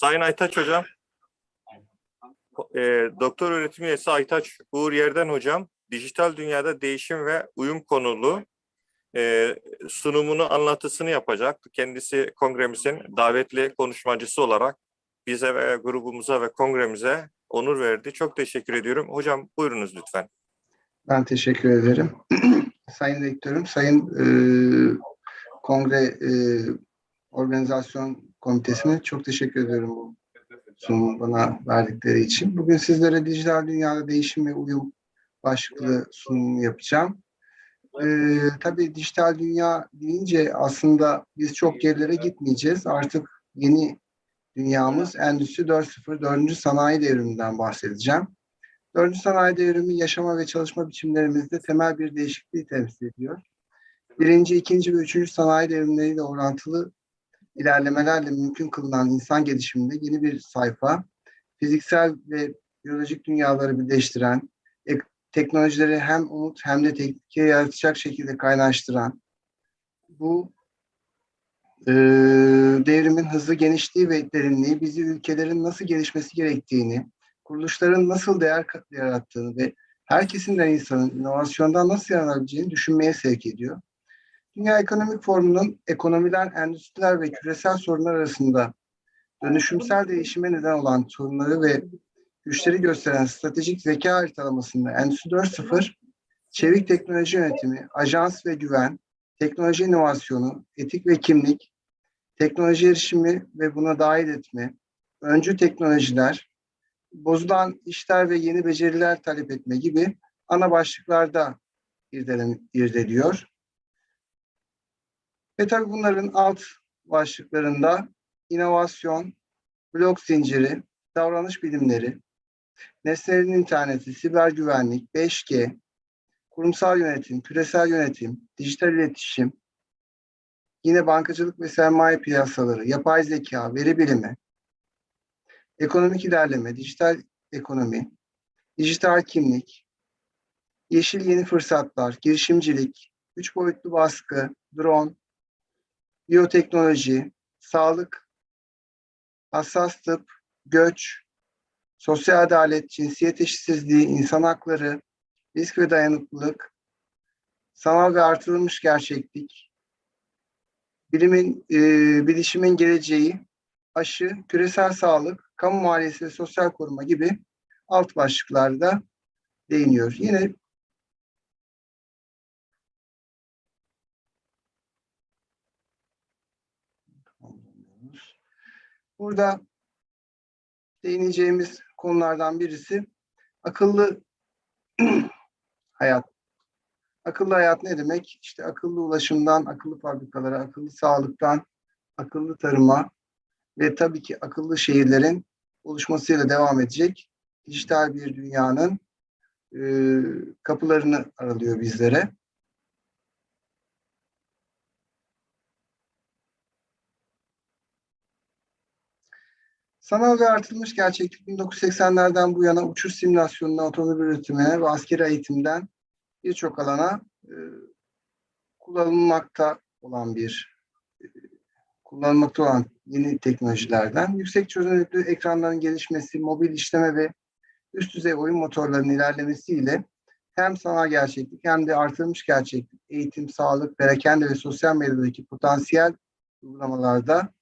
Sayın Aytaç Hocam, e, doktor öğretim üyesi Aytaç Uğur Yerden Hocam, dijital dünyada değişim ve uyum konulu e, sunumunu, anlatısını yapacak. Kendisi kongremizin davetli konuşmacısı olarak bize ve grubumuza ve kongremize onur verdi. Çok teşekkür ediyorum. Hocam buyurunuz lütfen. Ben teşekkür ederim. Sayın Rektörüm, Sayın e, Kongre e, Organizasyon Komitesi'ne çok teşekkür ediyorum bu sunumu bana verdikleri için. Bugün sizlere dijital dünyada değişim ve uyum başlıklı sunumu yapacağım. E, tabii dijital dünya deyince aslında biz çok gerilere gitmeyeceğiz. Artık yeni dünyamız Endüstri 4.0, 4. sanayi devriminden bahsedeceğim. Dördüncü sanayi devrimi yaşama ve çalışma biçimlerimizde temel bir değişikliği temsil ediyor. Birinci, ikinci ve üçüncü sanayi devrimleriyle orantılı ilerlemelerle mümkün kılınan insan gelişiminde yeni bir sayfa, fiziksel ve biyolojik dünyaları birleştiren, ek- teknolojileri hem umut hem de tehlike yaratacak şekilde kaynaştıran, bu e, devrimin hızlı genişliği ve derinliği bizi ülkelerin nasıl gelişmesi gerektiğini, kuruluşların nasıl değer yarattığını ve her kesimden insanın inovasyondan nasıl yararlanabileceğini düşünmeye sevk ediyor. Dünya Ekonomik Forumu'nun ekonomiler, endüstriler ve küresel sorunlar arasında dönüşümsel değişime neden olan sorunları ve güçleri gösteren stratejik zeka haritalamasında Endüstri 4.0, çevik teknoloji yönetimi, ajans ve güven, teknoloji inovasyonu, etik ve kimlik, teknoloji erişimi ve buna dahil etme, öncü teknolojiler, bozulan işler ve yeni beceriler talep etme gibi ana başlıklarda irdeliyor. Ve tabii bunların alt başlıklarında inovasyon, blok zinciri, davranış bilimleri, nesnelerin interneti, siber güvenlik, 5G, kurumsal yönetim, küresel yönetim, dijital iletişim, yine bankacılık ve sermaye piyasaları, yapay zeka, veri bilimi, ekonomik ilerleme, dijital ekonomi, dijital kimlik, yeşil yeni fırsatlar, girişimcilik, üç boyutlu baskı, drone, biyoteknoloji, sağlık, hassas tıp, göç, sosyal adalet, cinsiyet eşitsizliği, insan hakları, risk ve dayanıklılık, sanal ve artırılmış gerçeklik, bilimin, e, bilişimin geleceği, aşı, küresel sağlık, kamu maliyesi ve sosyal koruma gibi alt başlıklarda değiniyor. Yine burada değineceğimiz konulardan birisi akıllı hayat. Akıllı hayat ne demek? İşte akıllı ulaşımdan akıllı fabrikalara, akıllı sağlıktan akıllı tarıma, ve tabii ki akıllı şehirlerin oluşmasıyla devam edecek dijital bir dünyanın e, kapılarını aralıyor bizlere. Sanal ve artırılmış gerçeklik 1980'lerden bu yana uçuş simülasyonuna, otomobil üretimine ve askeri eğitimden birçok alana e, kullanılmakta olan bir e, kullanılmakta olan yeni teknolojilerden yüksek çözünürlüklü ekranların gelişmesi, mobil işleme ve üst düzey oyun motorlarının ilerlemesiyle hem sanal gerçeklik hem de artırılmış gerçeklik, eğitim, sağlık, perakende ve sosyal medyadaki potansiyel uygulamalarda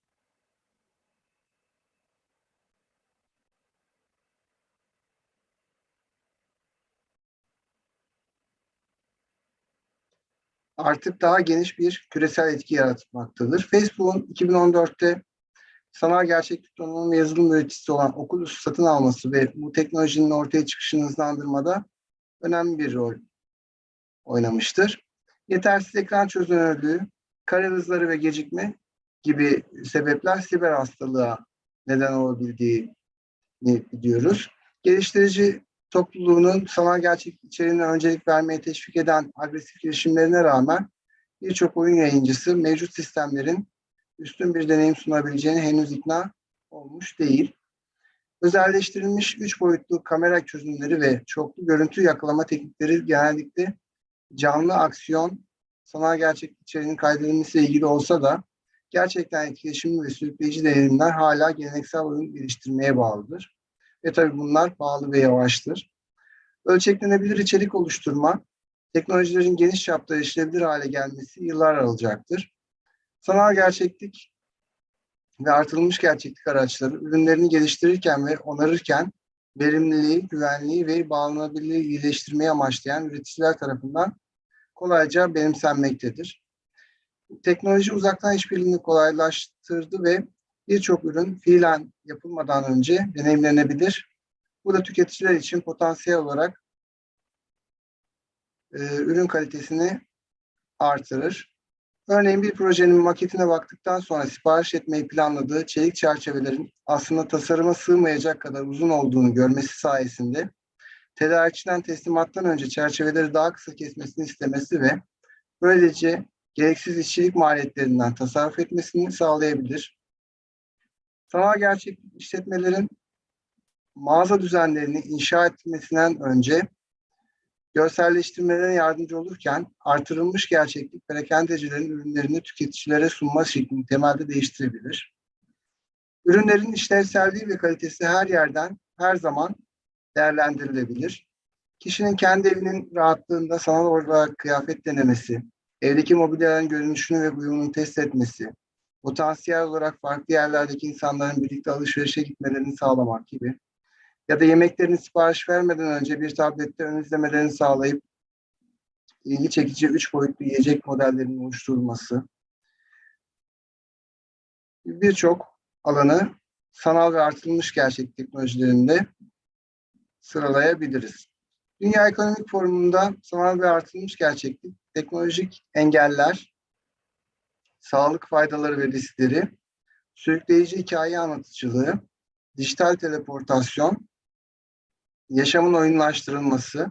artık daha geniş bir küresel etki yaratmaktadır. Facebook'un 2014'te sanal gerçeklik donanım yazılım üreticisi olan Oculus satın alması ve bu teknolojinin ortaya çıkışını hızlandırmada önemli bir rol oynamıştır. Yetersiz ekran çözünürlüğü, kare hızları ve gecikme gibi sebepler siber hastalığa neden olabildiğini biliyoruz. Geliştirici topluluğunun sanal gerçeklik içeriğine öncelik vermeye teşvik eden agresif girişimlerine rağmen birçok oyun yayıncısı mevcut sistemlerin üstün bir deneyim sunabileceğine henüz ikna olmuş değil. Özelleştirilmiş üç boyutlu kamera çözümleri ve çoklu görüntü yakalama teknikleri genellikle canlı aksiyon, sanal gerçeklik içeriğinin kaydedilmesiyle ilgili olsa da gerçekten etkileşimli ve sürükleyici deneyimler hala geleneksel oyun geliştirmeye bağlıdır. Ve tabii bunlar bağlı ve yavaştır. Ölçeklenebilir içerik oluşturma, teknolojilerin geniş çapta erişilebilir hale gelmesi yıllar alacaktır. Sanal gerçeklik ve artırılmış gerçeklik araçları ürünlerini geliştirirken ve onarırken verimliliği, güvenliği ve bağlanabilirliği iyileştirmeyi amaçlayan üreticiler tarafından kolayca benimsenmektedir. Teknoloji uzaktan işbirliğini kolaylaştırdı ve birçok ürün fiilen yapılmadan önce deneyimlenebilir. Bu da tüketiciler için potansiyel olarak e, ürün kalitesini artırır. Örneğin bir projenin maketine baktıktan sonra sipariş etmeyi planladığı çelik çerçevelerin aslında tasarıma sığmayacak kadar uzun olduğunu görmesi sayesinde tedarikçiden teslimattan önce çerçeveleri daha kısa kesmesini istemesi ve böylece gereksiz işçilik maliyetlerinden tasarruf etmesini sağlayabilir. Sanal gerçek işletmelerin mağaza düzenlerini inşa etmesinden önce görselleştirmelerine yardımcı olurken artırılmış gerçeklik perakendecilerin ürünlerini tüketicilere sunma şeklini temelde değiştirebilir. Ürünlerin işlevselliği ve kalitesi her yerden, her zaman değerlendirilebilir. Kişinin kendi evinin rahatlığında sanal olarak kıyafet denemesi, evdeki mobilyaların görünüşünü ve uyumunu test etmesi, potansiyel olarak farklı yerlerdeki insanların birlikte alışverişe gitmelerini sağlamak gibi ya da yemeklerini sipariş vermeden önce bir tablette ön izlemelerini sağlayıp ilgi çekici üç boyutlu yiyecek modellerinin oluşturulması birçok alanı sanal ve artırılmış gerçek teknolojilerinde sıralayabiliriz. Dünya Ekonomik Forumu'nda sanal ve artırılmış gerçeklik, teknolojik engeller, sağlık faydaları ve riskleri, sürükleyici hikaye anlatıcılığı, dijital teleportasyon, yaşamın oyunlaştırılması,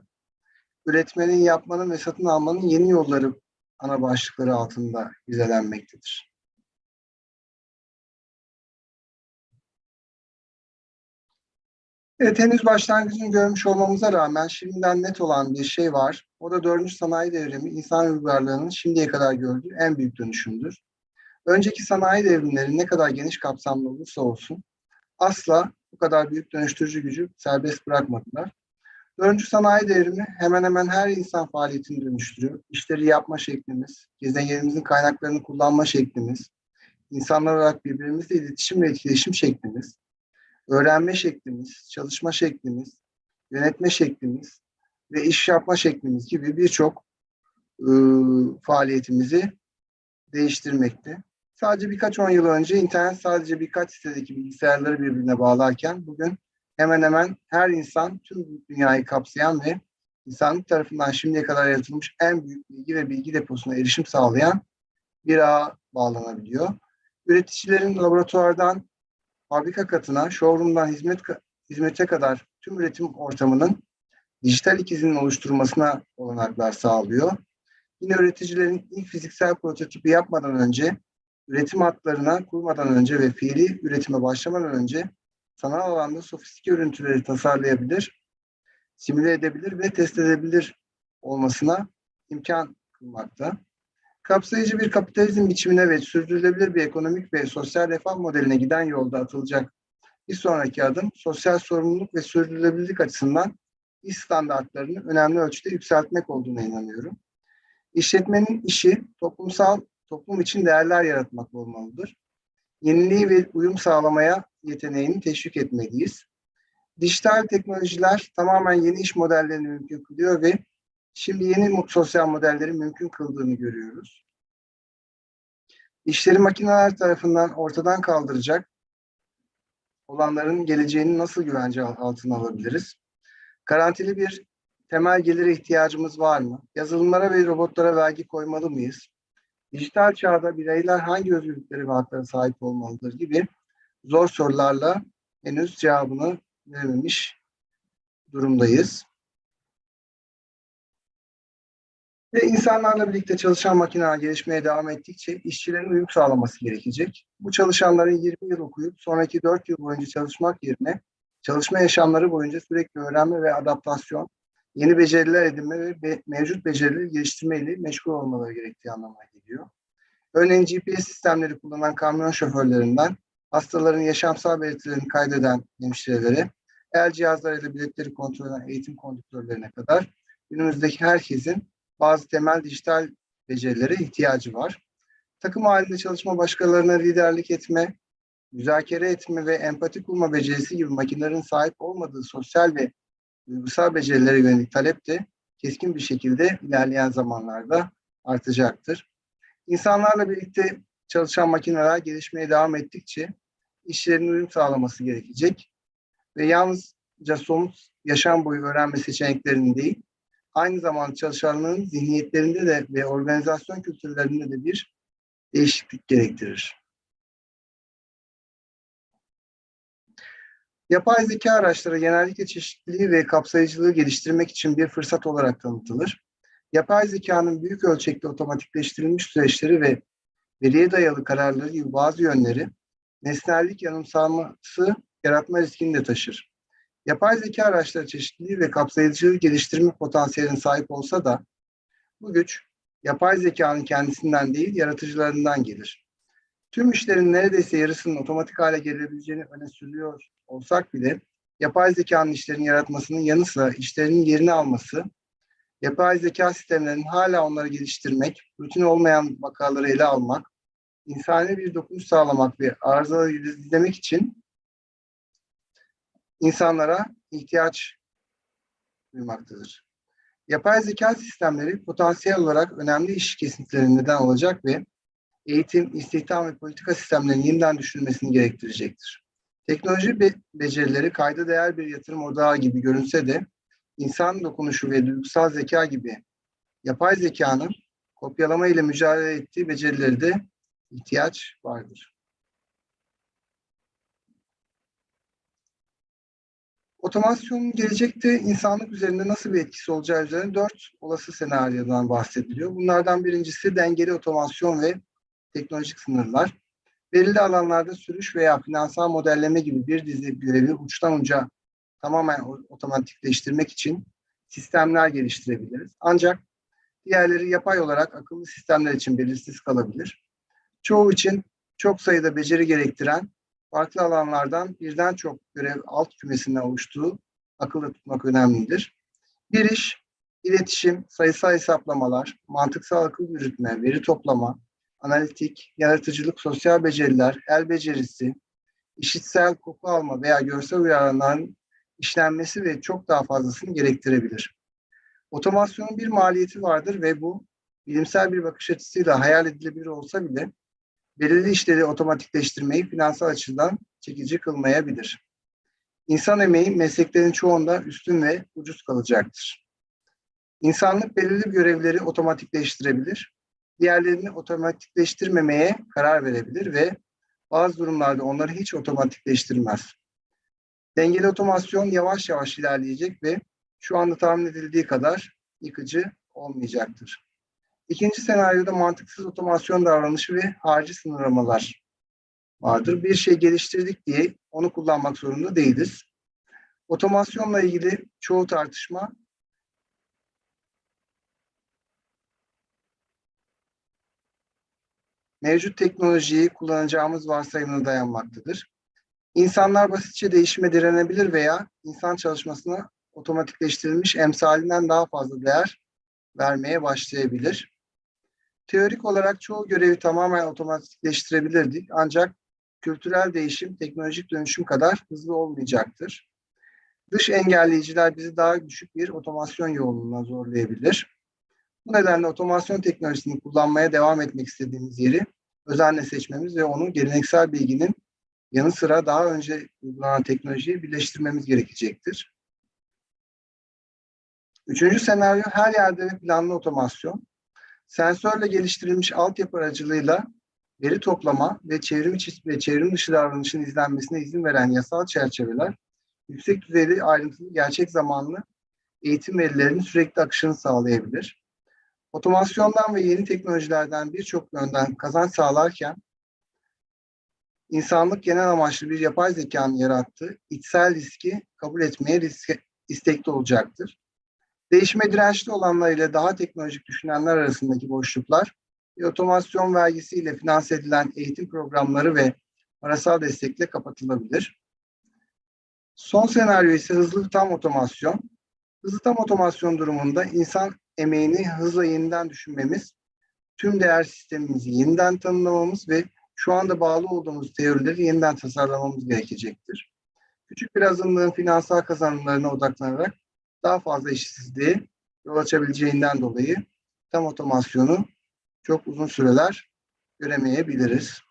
üretmenin, yapmanın ve satın almanın yeni yolları ana başlıkları altında izlenmektedir. Evet, henüz başlangıcını görmüş olmamıza rağmen şimdiden net olan bir şey var. O da dördüncü sanayi devrimi insan uygarlığının şimdiye kadar gördüğü en büyük dönüşümdür. Önceki sanayi devrimleri ne kadar geniş kapsamlı olursa olsun asla bu kadar büyük dönüştürücü gücü serbest bırakmadılar. Dördüncü sanayi devrimi hemen hemen her insan faaliyetini dönüştürüyor. İşleri yapma şeklimiz, gezegenimizin kaynaklarını kullanma şeklimiz, insanlar olarak birbirimizle iletişim ve etkileşim şeklimiz, öğrenme şeklimiz, çalışma şeklimiz, yönetme şeklimiz ve iş yapma şeklimiz gibi birçok e, faaliyetimizi değiştirmekte. Sadece birkaç on yıl önce internet sadece birkaç sitedeki bilgisayarları birbirine bağlarken bugün hemen hemen her insan tüm dünyayı kapsayan ve insanlık tarafından şimdiye kadar yaratılmış en büyük bilgi ve bilgi deposuna erişim sağlayan bir ağa bağlanabiliyor. Üreticilerin laboratuvardan fabrika katına, showroom'dan hizmet hizmete kadar tüm üretim ortamının dijital ikizinin oluşturulmasına olanaklar sağlıyor. Yine üreticilerin ilk fiziksel prototipi yapmadan önce, üretim hatlarına kurmadan önce ve fiili üretime başlamadan önce sanal alanda sofistike örüntüleri tasarlayabilir, simüle edebilir ve test edebilir olmasına imkan kılmakta. Kapsayıcı bir kapitalizm biçimine ve sürdürülebilir bir ekonomik ve sosyal refah modeline giden yolda atılacak bir sonraki adım sosyal sorumluluk ve sürdürülebilirlik açısından iş standartlarını önemli ölçüde yükseltmek olduğuna inanıyorum. İşletmenin işi toplumsal, toplum için değerler yaratmak olmalıdır. Yeniliği ve uyum sağlamaya yeteneğini teşvik etmeliyiz. Dijital teknolojiler tamamen yeni iş modellerini mümkün kılıyor ve şimdi yeni sosyal modelleri mümkün kıldığını görüyoruz. İşleri makineler tarafından ortadan kaldıracak olanların geleceğini nasıl güvence altına alabiliriz? Garantili bir temel gelire ihtiyacımız var mı? Yazılımlara ve robotlara vergi koymalı mıyız? Dijital çağda bireyler hangi özgürlükleri ve haklara sahip olmalıdır gibi zor sorularla henüz cevabını verememiş durumdayız. Ve insanlarla birlikte çalışan makineler gelişmeye devam ettikçe işçilerin uyum sağlaması gerekecek. Bu çalışanların 20 yıl okuyup sonraki 4 yıl boyunca çalışmak yerine çalışma yaşamları boyunca sürekli öğrenme ve adaptasyon, yeni beceriler edinme ve mevcut becerileri geliştirmeyle meşgul olmaları gerektiği anlamına geliyor. Örneğin GPS sistemleri kullanan kamyon şoförlerinden, hastaların yaşamsal belirtilerini kaydeden hemşirelere, el cihazlarıyla biletleri kontrol eden eğitim konduktörlerine kadar günümüzdeki herkesin bazı temel dijital becerilere ihtiyacı var. Takım halinde çalışma başkalarına liderlik etme, müzakere etme ve empati kurma becerisi gibi makinelerin sahip olmadığı sosyal ve duygusal becerilere yönelik talep de keskin bir şekilde ilerleyen zamanlarda artacaktır. İnsanlarla birlikte çalışan makineler gelişmeye devam ettikçe işlerin uyum sağlaması gerekecek ve yalnızca somut yaşam boyu öğrenme seçeneklerinin değil, aynı zamanda çalışanların zihniyetlerinde de ve organizasyon kültürlerinde de bir değişiklik gerektirir. Yapay zeka araçları genellikle çeşitliliği ve kapsayıcılığı geliştirmek için bir fırsat olarak tanıtılır. Yapay zekanın büyük ölçekli otomatikleştirilmiş süreçleri ve veriye dayalı kararları gibi bazı yönleri nesnellik yanılsaması yaratma riskini de taşır. Yapay zeka araçları çeşitliliği ve kapsayıcılığı geliştirme potansiyeline sahip olsa da bu güç yapay zekanın kendisinden değil yaratıcılarından gelir. Tüm işlerin neredeyse yarısının otomatik hale gelebileceğini öne sürüyor olsak bile yapay zekanın işlerini yaratmasının yanı sıra işlerinin yerini alması, yapay zeka sistemlerinin hala onları geliştirmek, rutin olmayan vakaları ele almak, insani bir dokunuş sağlamak ve arızaları izlemek için insanlara ihtiyaç duymaktadır. Yapay zeka sistemleri potansiyel olarak önemli iş kesintilerine neden olacak ve eğitim, istihdam ve politika sistemlerinin yeniden düşünülmesini gerektirecektir. Teknoloji be becerileri kayda değer bir yatırım odağı gibi görünse de insan dokunuşu ve duygusal zeka gibi yapay zekanın kopyalama ile mücadele ettiği becerileri de ihtiyaç vardır. Otomasyonun gelecekte insanlık üzerinde nasıl bir etkisi olacağı üzerine dört olası senaryodan bahsediliyor. Bunlardan birincisi dengeli otomasyon ve teknolojik sınırlar. Belirli alanlarda sürüş veya finansal modelleme gibi bir dizi görevi uçtan uca tamamen otomatikleştirmek için sistemler geliştirebiliriz. Ancak diğerleri yapay olarak akıllı sistemler için belirsiz kalabilir. Çoğu için çok sayıda beceri gerektiren farklı alanlardan birden çok görev alt kümesinden oluştuğu akılda tutmak önemlidir. Bir iş, iletişim, sayısal hesaplamalar, mantıksal akıl yürütme, veri toplama, analitik, yaratıcılık, sosyal beceriler, el becerisi, işitsel koku alma veya görsel uyarıların işlenmesi ve çok daha fazlasını gerektirebilir. Otomasyonun bir maliyeti vardır ve bu bilimsel bir bakış açısıyla hayal edilebilir olsa bile belirli işleri otomatikleştirmeyi finansal açıdan çekici kılmayabilir. İnsan emeği mesleklerin çoğunda üstün ve ucuz kalacaktır. İnsanlık belirli görevleri otomatikleştirebilir, diğerlerini otomatikleştirmemeye karar verebilir ve bazı durumlarda onları hiç otomatikleştirmez. Dengeli otomasyon yavaş yavaş ilerleyecek ve şu anda tahmin edildiği kadar yıkıcı olmayacaktır. İkinci senaryoda mantıksız otomasyon davranışı ve harcı sınırlamalar vardır. Bir şey geliştirdik diye onu kullanmak zorunda değiliz. Otomasyonla ilgili çoğu tartışma mevcut teknolojiyi kullanacağımız varsayımına dayanmaktadır. İnsanlar basitçe değişime direnebilir veya insan çalışmasına otomatikleştirilmiş emsalinden daha fazla değer vermeye başlayabilir. Teorik olarak çoğu görevi tamamen otomatikleştirebilirdik ancak kültürel değişim teknolojik dönüşüm kadar hızlı olmayacaktır. Dış engelleyiciler bizi daha düşük bir otomasyon yoğunluğuna zorlayabilir. Bu nedenle otomasyon teknolojisini kullanmaya devam etmek istediğimiz yeri özenle seçmemiz ve onu geleneksel bilginin yanı sıra daha önce uygulanan teknolojiyi birleştirmemiz gerekecektir. Üçüncü senaryo her yerde planlı otomasyon. Sensörle geliştirilmiş altyapı aracılığıyla veri toplama ve çevrim içi ve çevrim dışı davranışın izlenmesine izin veren yasal çerçeveler, yüksek düzeyli ayrıntılı gerçek zamanlı eğitim verilerinin sürekli akışını sağlayabilir. Otomasyondan ve yeni teknolojilerden birçok yönden kazanç sağlarken, insanlık genel amaçlı bir yapay zekanın yarattığı içsel riski kabul etmeye riske, istekli olacaktır. Değişime dirençli olanlar ile daha teknolojik düşünenler arasındaki boşluklar bir otomasyon vergisiyle finanse edilen eğitim programları ve parasal destekle kapatılabilir. Son senaryo ise hızlı tam otomasyon. Hızlı tam otomasyon durumunda insan emeğini hızla yeniden düşünmemiz, tüm değer sistemimizi yeniden tanımlamamız ve şu anda bağlı olduğumuz teorileri yeniden tasarlamamız gerekecektir. Küçük bir azınlığın finansal kazanımlarına odaklanarak daha fazla işsizliğe yol açabileceğinden dolayı tam otomasyonu çok uzun süreler göremeyebiliriz.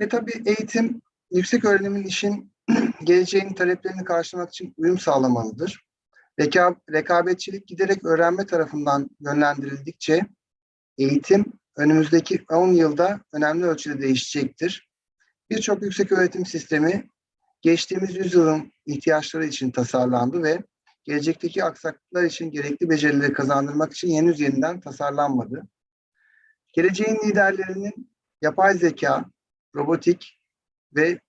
Ve tabii eğitim, yüksek öğrenimin işin geleceğin taleplerini karşılamak için uyum sağlamalıdır. Reka, rekabetçilik giderek öğrenme tarafından yönlendirildikçe eğitim önümüzdeki 10 yılda önemli ölçüde değişecektir. Birçok yüksek öğretim sistemi geçtiğimiz yüzyılın ihtiyaçları için tasarlandı ve gelecekteki aksaklıklar için gerekli becerileri kazandırmak için henüz yeniden tasarlanmadı. Geleceğin liderlerinin yapay zeka, robotik ve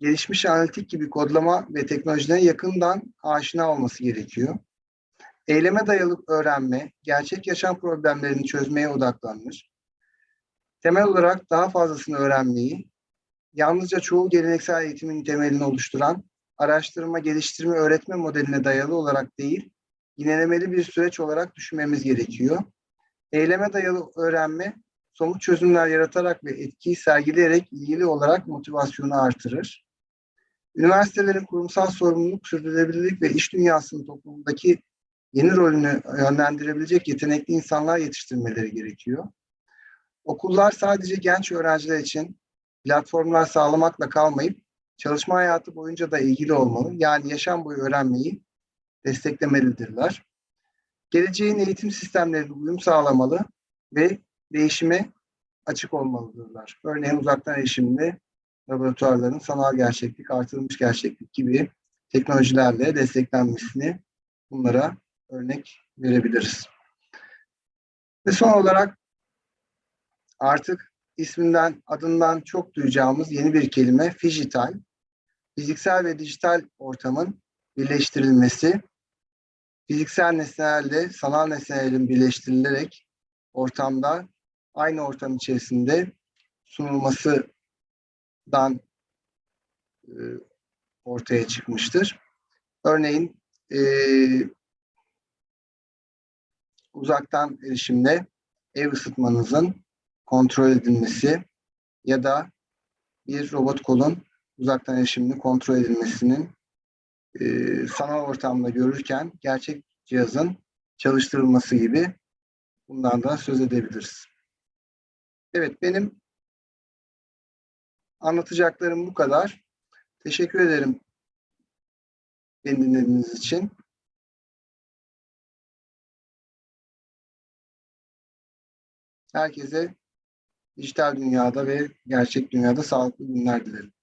gelişmiş analitik gibi kodlama ve teknolojilere yakından aşina olması gerekiyor. Eyleme dayalı öğrenme, gerçek yaşam problemlerini çözmeye odaklanmış. Temel olarak daha fazlasını öğrenmeyi, yalnızca çoğu geleneksel eğitimin temelini oluşturan araştırma, geliştirme, öğretme modeline dayalı olarak değil, yinelemeli bir süreç olarak düşünmemiz gerekiyor. Eyleme dayalı öğrenme, somut çözümler yaratarak ve etkiyi sergileyerek ilgili olarak motivasyonu artırır. Üniversitelerin kurumsal sorumluluk, sürdürülebilirlik ve iş dünyasının toplumdaki yeni rolünü yönlendirebilecek yetenekli insanlar yetiştirmeleri gerekiyor. Okullar sadece genç öğrenciler için platformlar sağlamakla kalmayıp çalışma hayatı boyunca da ilgili olmalı. Yani yaşam boyu öğrenmeyi desteklemelidirler. Geleceğin eğitim sistemlerine uyum sağlamalı ve değişime açık olmalıdırlar. Örneğin uzaktan erişimli laboratuvarların sanal gerçeklik, artırılmış gerçeklik gibi teknolojilerle desteklenmesini bunlara örnek verebiliriz. Ve son olarak artık isminden, adından çok duyacağımız yeni bir kelime fijital. Fiziksel ve dijital ortamın birleştirilmesi, fiziksel nesnelerle sanal nesnelerin birleştirilerek ortamda aynı ortam içerisinde sunulmasından e, ortaya çıkmıştır. Örneğin e, uzaktan erişimle ev ısıtmanızın kontrol edilmesi ya da bir robot kolun uzaktan erişimini kontrol edilmesinin e, sanal ortamda görürken gerçek cihazın çalıştırılması gibi bundan da söz edebiliriz. Evet benim anlatacaklarım bu kadar. Teşekkür ederim beni dinlediğiniz için. Herkese dijital dünyada ve gerçek dünyada sağlıklı günler dilerim.